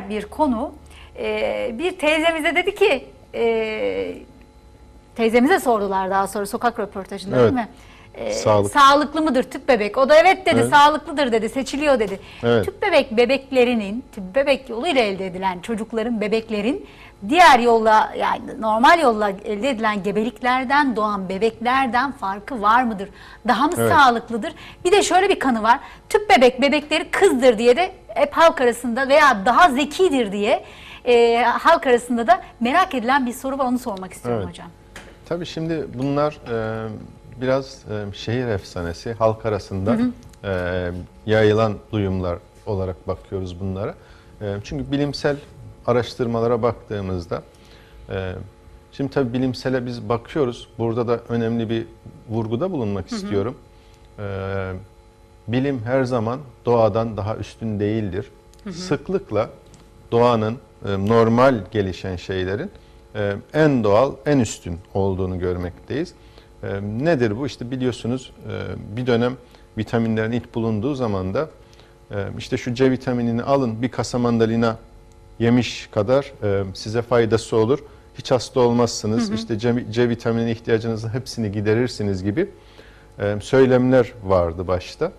bir konu. Ee, bir teyzemize dedi ki, e, teyzemize sordular daha sonra sokak röportajında Evet. değil mi? Ee, Sağlık. Sağlıklı mıdır tüp bebek? O da evet dedi, Evet. sağlıklıdır dedi, seçiliyor dedi. Evet. Tüp bebek bebeklerinin, tüp bebek yoluyla elde edilen çocukların, bebeklerin diğer yolla yani normal yolla elde edilen gebeliklerden doğan bebeklerden farkı var mıdır? Daha mı Evet. sağlıklıdır? Bir de şöyle bir kanı var. Tüp bebek bebekleri kızdır diye de hep halk arasında veya daha zekidir diye e, halk arasında da merak edilen bir soru var. Onu sormak istiyorum Evet. hocam. Tabii şimdi bunlar e, biraz e, şehir efsanesi, halk arasında e, yayılan duyumlar olarak bakıyoruz bunlara. E, çünkü bilimsel araştırmalara baktığımızda, e, şimdi tabii bilimsele biz bakıyoruz. Burada da önemli bir vurguda bulunmak istiyorum. E, bilim her zaman doğadan daha üstün değildir. Sıklıkla doğanın e, normal gelişen şeylerin e, en doğal, en üstün olduğunu görmekteyiz. E, Nedir bu? İşte biliyorsunuz e, bir dönem vitaminlerin ilk bulunduğu zaman da e, işte şu C vitaminini alın bir kasa mandalina yemiş kadar e, size faydası olur. Hiç hasta olmazsınız. İşte C, C vitaminine ihtiyacınızın hepsini giderirsiniz gibi e, söylemler vardı başta.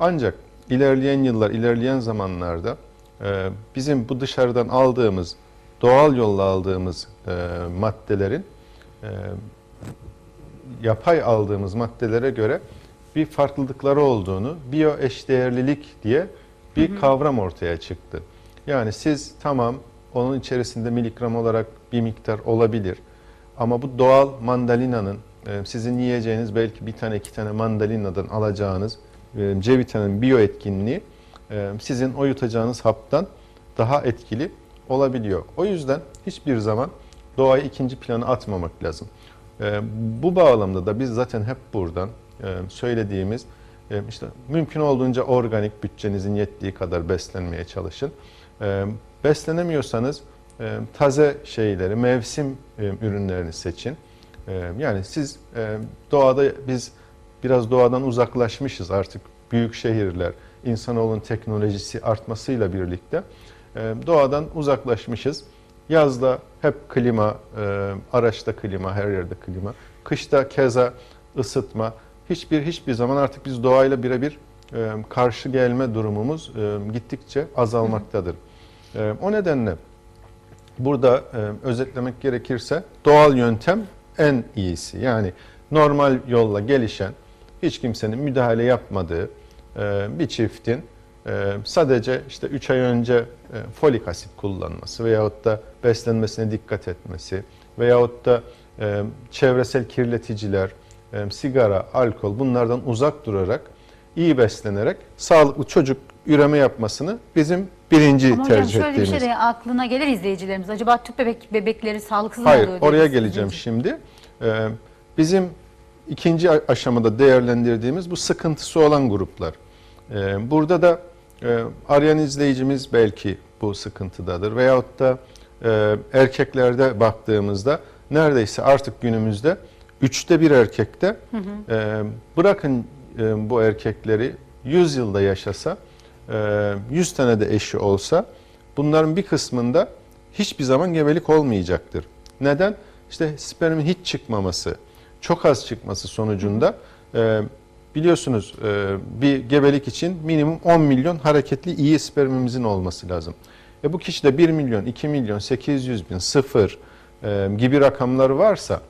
Ancak ilerleyen yıllar, ilerleyen zamanlarda e, bizim bu dışarıdan aldığımız, doğal yolla aldığımız e, maddelerin e, yapay aldığımız maddelere göre bir farklılıkları olduğunu, biyo eşdeğerlilik diye bir kavram ortaya çıktı. Yani siz tamam onun içerisinde miligram olarak bir miktar olabilir ama bu doğal mandalinanın sizin yiyeceğiniz belki bir tane iki tane mandalinadan alacağınız C vitamini biyo etkinliği e, sizin o yutacağınız haptan daha etkili olabiliyor. O yüzden hiçbir zaman doğayı ikinci plana atmamak lazım. E, bu bağlamda da biz zaten hep buradan e, söylediğimiz e, işte mümkün olduğunca organik bütçenizin yettiği kadar beslenmeye çalışın. E, beslenemiyorsanız e, taze şeyleri, mevsim e, ürünlerini seçin. E, yani siz e, doğada biz biraz doğadan uzaklaşmışız artık büyük şehirler, insanoğlunun teknolojisi artmasıyla birlikte e, doğadan uzaklaşmışız. Yazda hep klima, e, araçta klima, her yerde klima. Kışta keza ısıtma. Hiçbir hiçbir zaman artık biz doğayla birebir e, karşı gelme durumumuz gittikçe azalmaktadır. O nedenle burada özetlemek gerekirse doğal yöntem en iyisi. Yani normal yolla gelişen, hiç kimsenin müdahale yapmadığı e, bir çiftin e, sadece işte 3 ay önce e, folik asit kullanması veyahut da beslenmesine dikkat etmesi veyahut da çevresel kirleticiler, sigara, alkol bunlardan uzak durarak iyi beslenerek sağlıklı çocuk üreme yapmasını bizim birinci Ama hocam tercih şöyle bir ettiğimiz. şey de aklına gelir izleyicilerimiz. Acaba tüp bebek bebekleri sağlıksız mı Hayır, oluyor? oraya deriz geleceğim izleyici. şimdi. Ee, bizim ikinci aşamada değerlendirdiğimiz bu sıkıntısı olan gruplar. Ee, burada da e, arayan izleyicimiz belki bu sıkıntıdadır. Veyahut da e, erkeklerde baktığımızda neredeyse artık günümüzde üçte bir erkekte e, bırakın e, bu erkekleri 100 yılda yaşasa, e, 100 tane de eşi olsa bunların bir kısmında hiçbir zaman gebelik olmayacaktır. Neden? İşte spermin hiç çıkmaması, çok az çıkması sonucunda e, biliyorsunuz e, bir gebelik için minimum 10 milyon hareketli iyi spermimizin olması lazım. E bu kişide 1 milyon, 2 milyon, 800 bin, 0 e, gibi rakamlar varsa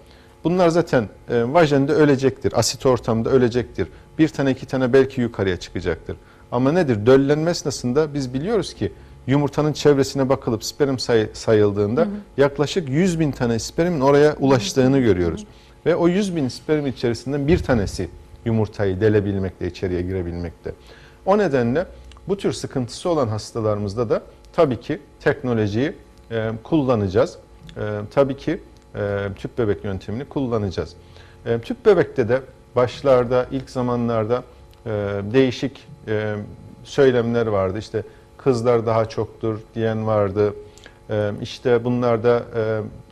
bunlar zaten e, vajende ölecektir, asit ortamda ölecektir. Bir tane iki tane belki yukarıya çıkacaktır. Ama nedir? Döllenme esnasında biz biliyoruz ki yumurtanın çevresine bakılıp sperm say- sayıldığında yaklaşık 100 bin tane spermin oraya ulaştığını görüyoruz. Ve o 100 bin sperm içerisinden bir tanesi yumurtayı delebilmekte, içeriye girebilmekte. O nedenle bu tür sıkıntısı olan hastalarımızda da tabii ki teknolojiyi e, kullanacağız. E, tabii ki e, tüp bebek yöntemini kullanacağız. E, tüp bebekte de başlarda, ilk zamanlarda e, değişik e, söylemler vardı. İşte kızlar daha çoktur diyen vardı. İşte bunlarda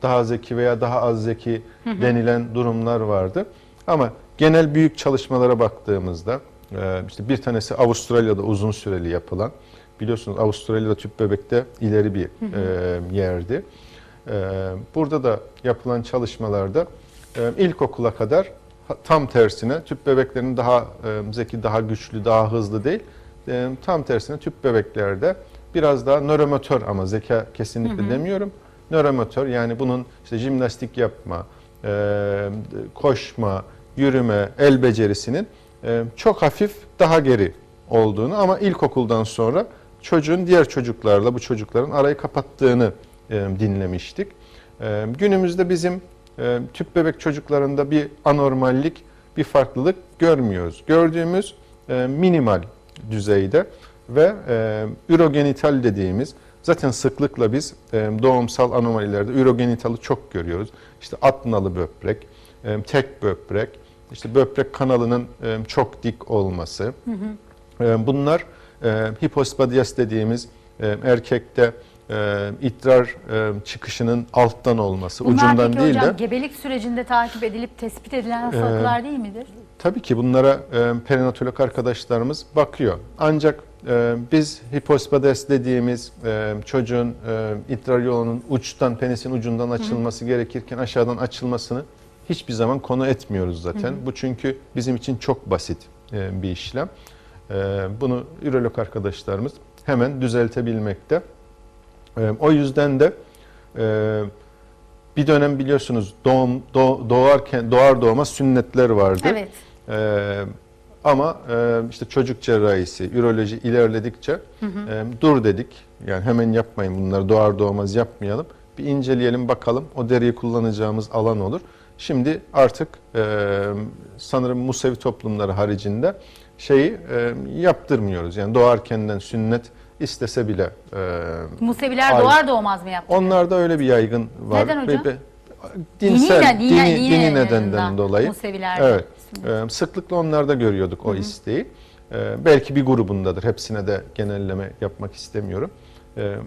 daha zeki veya daha az zeki denilen durumlar vardı. Ama genel büyük çalışmalara baktığımızda işte bir tanesi Avustralya'da uzun süreli yapılan biliyorsunuz Avustralya'da tüp bebekte ileri bir yerdi. Burada da yapılan çalışmalarda ilkokula kadar tam tersine tüp bebeklerin daha zeki, daha güçlü, daha hızlı değil. Tam tersine tüp bebeklerde biraz daha nöromotor ama zeka kesinlikle demiyorum. Nöromotor yani bunun işte jimnastik yapma, e, koşma, yürüme, el becerisinin e, çok hafif daha geri olduğunu ama ilkokuldan sonra çocuğun diğer çocuklarla bu çocukların arayı kapattığını e, dinlemiştik. E, günümüzde bizim e, tüp bebek çocuklarında bir anormallik, bir farklılık görmüyoruz. Gördüğümüz e, minimal düzeyde ve e, ürogenital dediğimiz zaten sıklıkla biz e, doğumsal anomalilerde ürogenitalı çok görüyoruz. İşte at nalı böbrek, e, tek böbrek, işte böbrek kanalının e, çok dik olması. E, bunlar e, hipospadias dediğimiz e, erkekte e, idrar e, çıkışının alttan olması, Bunlar ucundan peki değil hocam de gebelik sürecinde takip edilip tespit edilen hastalıklar değil midir? Tabii ki bunlara e, perinatolog arkadaşlarımız bakıyor. Ancak e, biz hipospades dediğimiz e, çocuğun e, idrar yolunun uçtan, penisin ucundan açılması gerekirken aşağıdan açılmasını hiçbir zaman konu etmiyoruz zaten. Bu çünkü bizim için çok basit e, bir işlem. Bunu ürolog arkadaşlarımız hemen düzeltebilmekte. O yüzden de bir dönem biliyorsunuz doğum doğ- doğarken doğar doğmaz sünnetler vardı. Evet. Ama e, işte çocuk cerrahisi, üroloji ilerledikçe e, dur dedik. Yani hemen yapmayın bunları doğar doğmaz yapmayalım. Bir inceleyelim bakalım o deriyi kullanacağımız alan olur. Şimdi artık e, sanırım Musevi toplumları haricinde şeyi e, yaptırmıyoruz. Yani doğarkenden sünnet istese bile e, Museviler Hayır. doğar doğmaz mı yaptı? Onlarda öyle bir yaygın var. Neden hocam? Ve- ve- Dinsel, Dini- dini, dini- nedenden nedeninden dolayı. Musevilerde. Evet. Ee, sıklıkla onlarda görüyorduk o isteği. Ee, belki bir grubundadır. Hepsine de genelleme yapmak istemiyorum.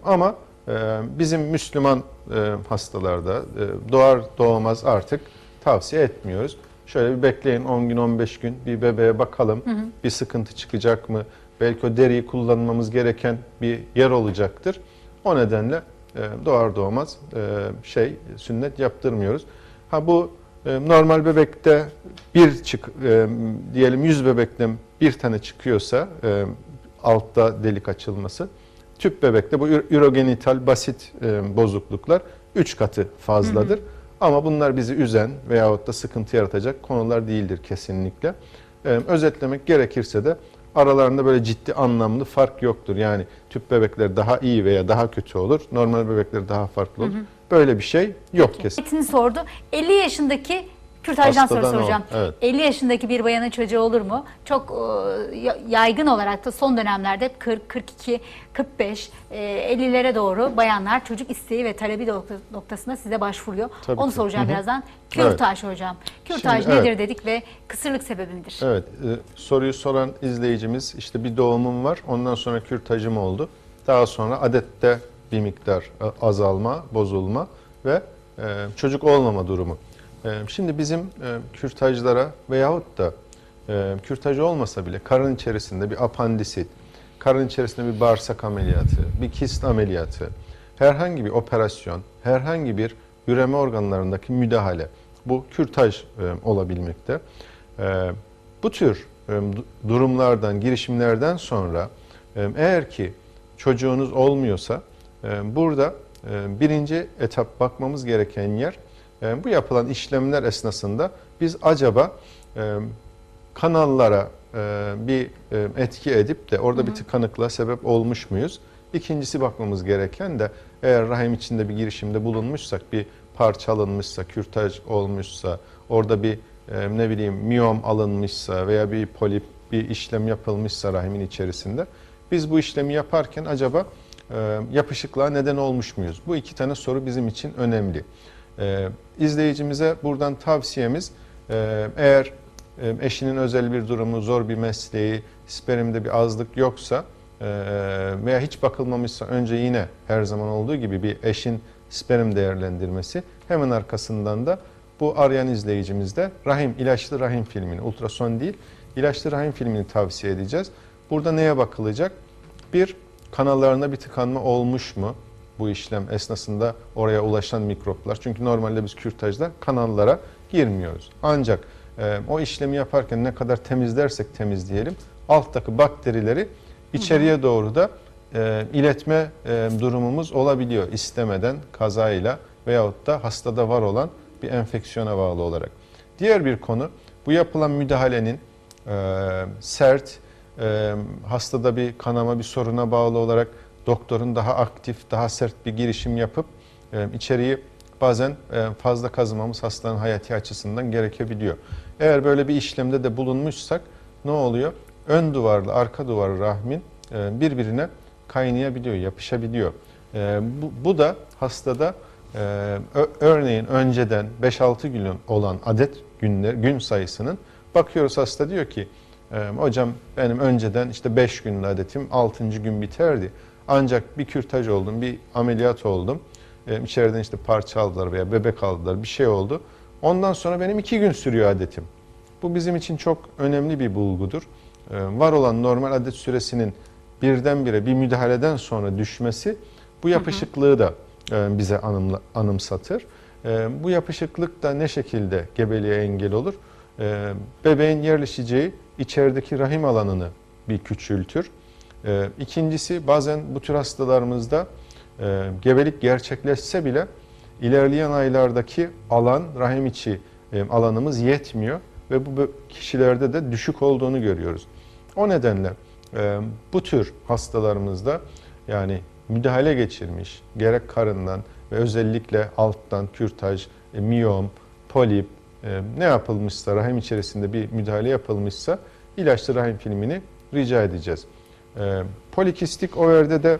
Ama e, bizim Müslüman e, hastalarda e, doğar doğmaz artık tavsiye etmiyoruz. Şöyle bir bekleyin 10 gün 15 gün bir bebeğe bakalım. Bir sıkıntı çıkacak mı? Belki o deriyi kullanmamız gereken bir yer olacaktır. O nedenle e, doğar doğmaz e, şey sünnet yaptırmıyoruz. Ha bu e, normal bebekte bir çık e, diyelim 100 bebekten bir tane çıkıyorsa e, altta delik açılması tüp bebekte bu ür- ürogenital basit e, bozukluklar 3 katı fazladır. Ama bunlar bizi üzen veyahut da sıkıntı yaratacak konular değildir kesinlikle. E, özetlemek gerekirse de aralarında böyle ciddi anlamlı fark yoktur. Yani tüp bebekler daha iyi veya daha kötü olur. Normal bebekler daha farklı olur. Böyle bir şey yok kesin. Metin sordu. 50 yaşındaki kürtajdan soru Hastadan soracağım. evet. 50 yaşındaki bir bayanın çocuğu olur mu? Çok e, ya- yaygın olarak da son dönemlerde hep 40, 42, 45, e, 50'lere doğru bayanlar çocuk isteği ve talebi nokta- noktasında size başvuruyor. Tabii Onu ki. soracağım birazdan. Kürtaj hocam. Kürtaj Şimdi, nedir evet. dedik ve kısırlık sebebi midir? Evet, e, soruyu soran izleyicimiz işte bir doğumum var, ondan sonra kürtajım oldu. Daha sonra adette bir miktar e, azalma, bozulma ve e, çocuk olmama durumu. E, şimdi bizim kürtajlara veyahut da kürtaj olmasa bile karın içerisinde bir apandisit, karın içerisinde bir bağırsak ameliyatı, bir kist ameliyatı, herhangi bir operasyon, herhangi bir üreme organlarındaki müdahale, bu kürtaj olabilmekte. Bu tür du- durumlardan, girişimlerden sonra eğer ki çocuğunuz olmuyorsa burada e, birinci etap bakmamız gereken yer e, bu yapılan işlemler esnasında biz acaba e, kanallara bir etki edip de orada bir tıkanıklığa sebep olmuş muyuz? İkincisi bakmamız gereken de eğer rahim içinde bir girişimde bulunmuşsak, bir parça alınmışsa, kürtaj olmuşsa, orada bir ne bileyim miyom alınmışsa veya bir polip bir işlem yapılmışsa rahimin içerisinde biz bu işlemi yaparken acaba yapışıklığa neden olmuş muyuz? Bu iki tane soru bizim için önemli. E, izleyicimize buradan tavsiyemiz e, eğer e, eşinin özel bir durumu, zor bir mesleği, spermde bir azlık yoksa e, veya hiç bakılmamışsa önce yine her zaman olduğu gibi bir eşin sperm değerlendirmesi hemen arkasından da bu arayan izleyicimizde rahim, ilaçlı rahim filmini, ultrason değil, ilaçlı rahim filmini tavsiye edeceğiz. Burada neye bakılacak? Bir, kanallarında bir tıkanma olmuş mu? Bu işlem esnasında oraya ulaşan mikroplar. Çünkü normalde biz kürtajda kanallara girmiyoruz. Ancak e, o işlemi yaparken ne kadar temizlersek temizleyelim alttaki bakterileri içeriye doğru da e, iletme e, durumumuz olabiliyor istemeden kazayla veyahut da hastada var olan bir enfeksiyona bağlı olarak. Diğer bir konu bu yapılan müdahalenin e, sert, e, hastada bir kanama bir soruna bağlı olarak doktorun daha aktif, daha sert bir girişim yapıp e, içeriği bazen e, fazla kazımamız hastanın hayati açısından gerekebiliyor. Eğer böyle bir işlemde de bulunmuşsak ne oluyor? Ön duvarla arka duvarı rahmin e, birbirine kaynayabiliyor, yapışabiliyor. E, bu, bu da hastada e, örneğin önceden 5-6 gün olan adet günler gün sayısının bakıyoruz hasta diyor ki e, hocam benim önceden işte 5 günlük adetim 6. gün biterdi. Ancak bir kürtaj oldum, bir ameliyat oldum. E, içeriden işte parça aldılar veya bebek aldılar bir şey oldu. Ondan sonra benim 2 gün sürüyor adetim. Bu bizim için çok önemli bir bulgudur. Var olan normal adet süresinin birdenbire bir müdahaleden sonra düşmesi bu yapışıklığı da e, bize anımla- anımsatır. E, bu yapışıklık da ne şekilde gebeliğe engel olur? E, bebeğin yerleşeceği içerideki rahim alanını bir küçültür. E, İkincisi bazen bu tür hastalarımızda e, gebelik gerçekleşse bile ilerleyen aylardaki alan, rahim içi e, alanımız yetmiyor ve bu kişilerde de düşük olduğunu görüyoruz. O nedenle e, bu tür hastalarımızda yani müdahale geçirmiş gerek karından ve özellikle alttan kürtaj, miyom, polip e, ne yapılmışsa rahim içerisinde bir müdahale yapılmışsa ilaçlı rahim filmini rica edeceğiz. E, polikistik overde de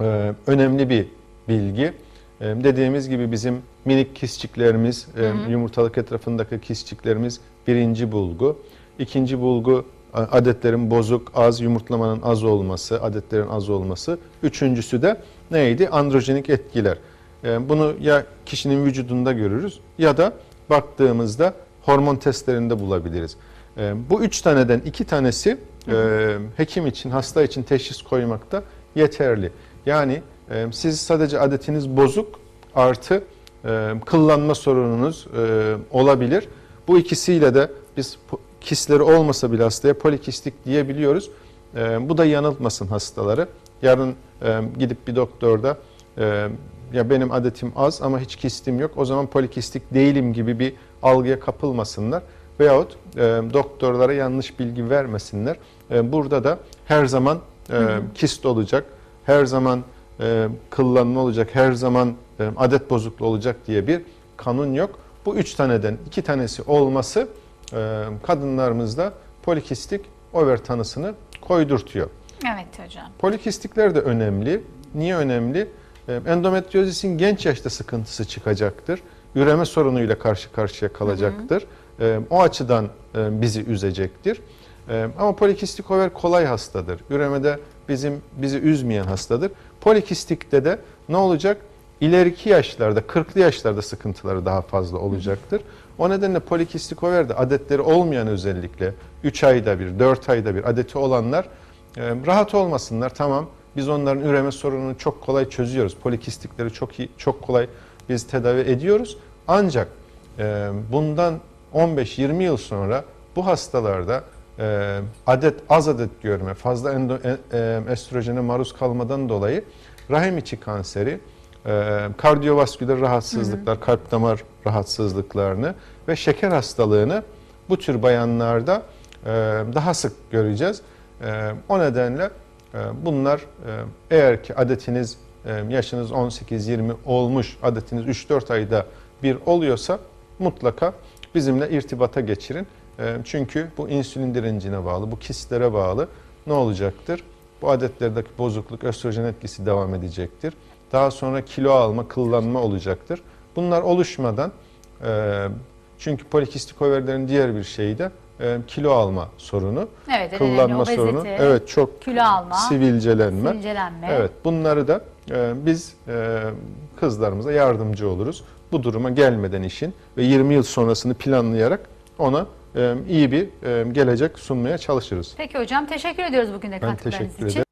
e, önemli bir bilgi. E, dediğimiz gibi bizim minik kistçiklerimiz, e, yumurtalık etrafındaki kistçiklerimiz birinci bulgu. İkinci bulgu adetlerin bozuk, az yumurtlamanın az olması, adetlerin az olması. Üçüncüsü de neydi? Androjenik etkiler. Bunu ya kişinin vücudunda görürüz ya da baktığımızda hormon testlerinde bulabiliriz. E, bu üç taneden iki tanesi e, hekim için, hasta için teşhis koymakta yeterli. Yani e, siz sadece adetiniz bozuk artı e, kıllanma sorununuz e, olabilir. Bu ikisiyle de biz kistleri olmasa bile hastaya polikistik diyebiliyoruz. E, bu da yanıltmasın hastaları. Yarın e, gidip bir doktorda e, ya benim adetim az ama hiç kistim yok o zaman polikistik değilim gibi bir algıya kapılmasınlar. Veyahut e, doktorlara yanlış bilgi vermesinler. E, burada da her zaman e, kist olacak, her zaman e, kıllanma olacak, her zaman e, adet bozukluğu olacak diye bir kanun yok. Bu üç taneden iki tanesi olması e, kadınlarımızda polikistik over tanısını koydurtuyor. Evet hocam. Polikistikler de önemli. Niye önemli? E, Endometriozisin genç yaşta sıkıntısı çıkacaktır. Üreme sorunuyla karşı karşıya kalacaktır. E, O açıdan e, bizi üzecektir. E, Ama polikistik over kolay hastadır. Üremede bizim bizi üzmeyen hastadır. Polikistikte de ne olacak? İleriki yaşlarda, 40'lı yaşlarda sıkıntıları daha fazla olacaktır. O nedenle polikistik overde adetleri olmayan özellikle 3 ayda bir, 4 ayda bir adeti olanlar e, rahat olmasınlar. Tamam biz onların üreme sorununu çok kolay çözüyoruz. Polikistikleri çok iyi, çok kolay biz tedavi ediyoruz. Ancak e, bundan 15-20 yıl sonra bu hastalarda e, adet az adet görme, fazla endo, e, e, estrojene maruz kalmadan dolayı rahim içi kanseri, e, kardiyovasküler rahatsızlıklar, kalp damar rahatsızlıklarını ve şeker hastalığını bu tür bayanlarda e, daha sık göreceğiz. E, o nedenle bunlar e, eğer ki adetiniz e, yaşınız 18-20 olmuş, adetiniz 3-4 ayda bir oluyorsa mutlaka bizimle irtibata geçirin. E, Çünkü bu insülin direncine bağlı, bu kistlere bağlı ne olacaktır? Bu adetlerdeki bozukluk, östrojen etkisi devam edecektir. Daha sonra kilo alma, kıllanma olacaktır. Bunlar oluşmadan çünkü polikistik overlerin diğer bir şeyi de e, kilo alma sorunu, Evet, kıllanma obezite, sorunu. Evet çok kilo alma, sivilcelenme. sivilcelenme. Evet bunları da e, biz e, kızlarımıza yardımcı oluruz. Bu duruma gelmeden işin ve 20 yıl sonrasını planlayarak ona e, iyi bir e, gelecek sunmaya çalışırız. Peki hocam teşekkür ediyoruz bugün de katkılarınız için. ederim.